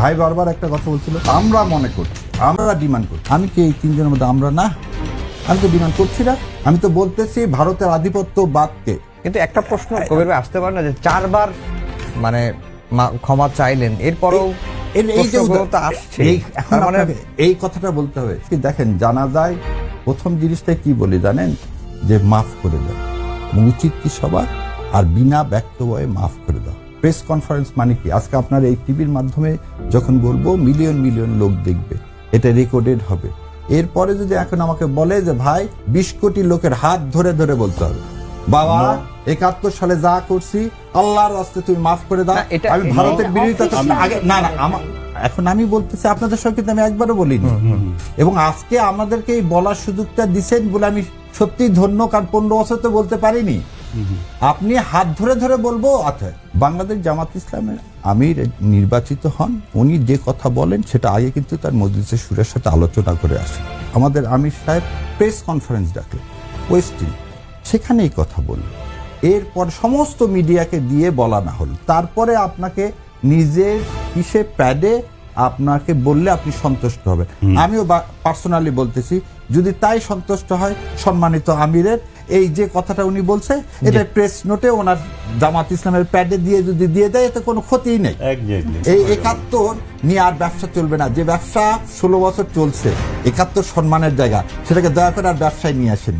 ভাই বারবার একটা কথা বলছিল আমরা মনে করছি আমরা ডিমান্ড করছি। আমি কি এই তিনজনের মধ্যে আমরা না? আমি তো ডিমান্ড করছি না। আমি তো বলতেছি ভারতের আধিপত্য বাদকে কিন্তু একটা প্রশ্ন কবির ভাই আসতে পারে না যে চারবার মানে ক্ষমা চাইলেন এরপরও এই মানে এই কথাটা বলতে হবে। কি দেখেন জানা যায় প্রথম জিনিসটা কি বলি জানেন? যে মাফ করে দেন। উচিত কি সবার? আর বিনা ব্যক্ত হয়ে মাফ করে প্রেস কনফারেন্স মানে কি? আজকে আপনার এই টিভির মাধ্যমে যখন বলব মিলিয়ন মিলিয়ন লোক দেখবে। এটা রেকর্ডেড হবে। এরপরে যদি এখন আমাকে বলে যে ভাই বিশ কোটি লোকের হাত ধরে ধরে বলতে হবে। বাবা একাত্তর সালে যা করছি আল্লাহর রাস্তে তুমি মাফ করে দাও। আমি ভারতের বিরোধিতা। আগে না না আমার এখন আমি বলতেছি আপনাদের সঙ্গে আমি একবারও বলিনি। এবং আজকে আমাদেরকে এই বলার সুযোগটা দিচ্ছেন বলে আমি সত্যি ধন্য কারণ পনেরো বছর তো বলতে পারিনি। আপনি হাত ধরে ধরে বলব আচ্ছা। বাংলাদেশ জামাত ইসলামের আমির নির্বাচিত হন, উনি যে কথা বলেন সেটা আগে কিন্তু তার মজলিসের সুরের সাথে আলোচনা করে আসে আমাদের আমির সাহেব প্রেস কনফারেন্স ডাকলেন ওয়েস্টিন সেখানে এই কথা বলল এরপর সমস্ত মিডিয়াকে দিয়ে বলা না হল। তারপরে আপনাকে নিজের কিসে প্যাডে আপনাকে বললে আপনি সন্তুষ্ট হবেন। আমিও পার্সোনালি বলতেছি যদি তাই সন্তুষ্ট হয় সম্মানিত আমিরের এই যে কথাটা উনি বলছে এটা প্রেস নোটে ওনার জামাত ইসলামের প্যাডে দিয়ে যদি দিয়ে দেয় এতে কোনো ক্ষতিই নেই। এই একাত্তর নিয়ে আর ব্যবসা চলবে না। যে ব্যবসা ষোলো বছর চলছে একাত্তর সম্মানের জায়গা সেটাকে দয়া করে আর ব্যবসায় নিয়ে আসেন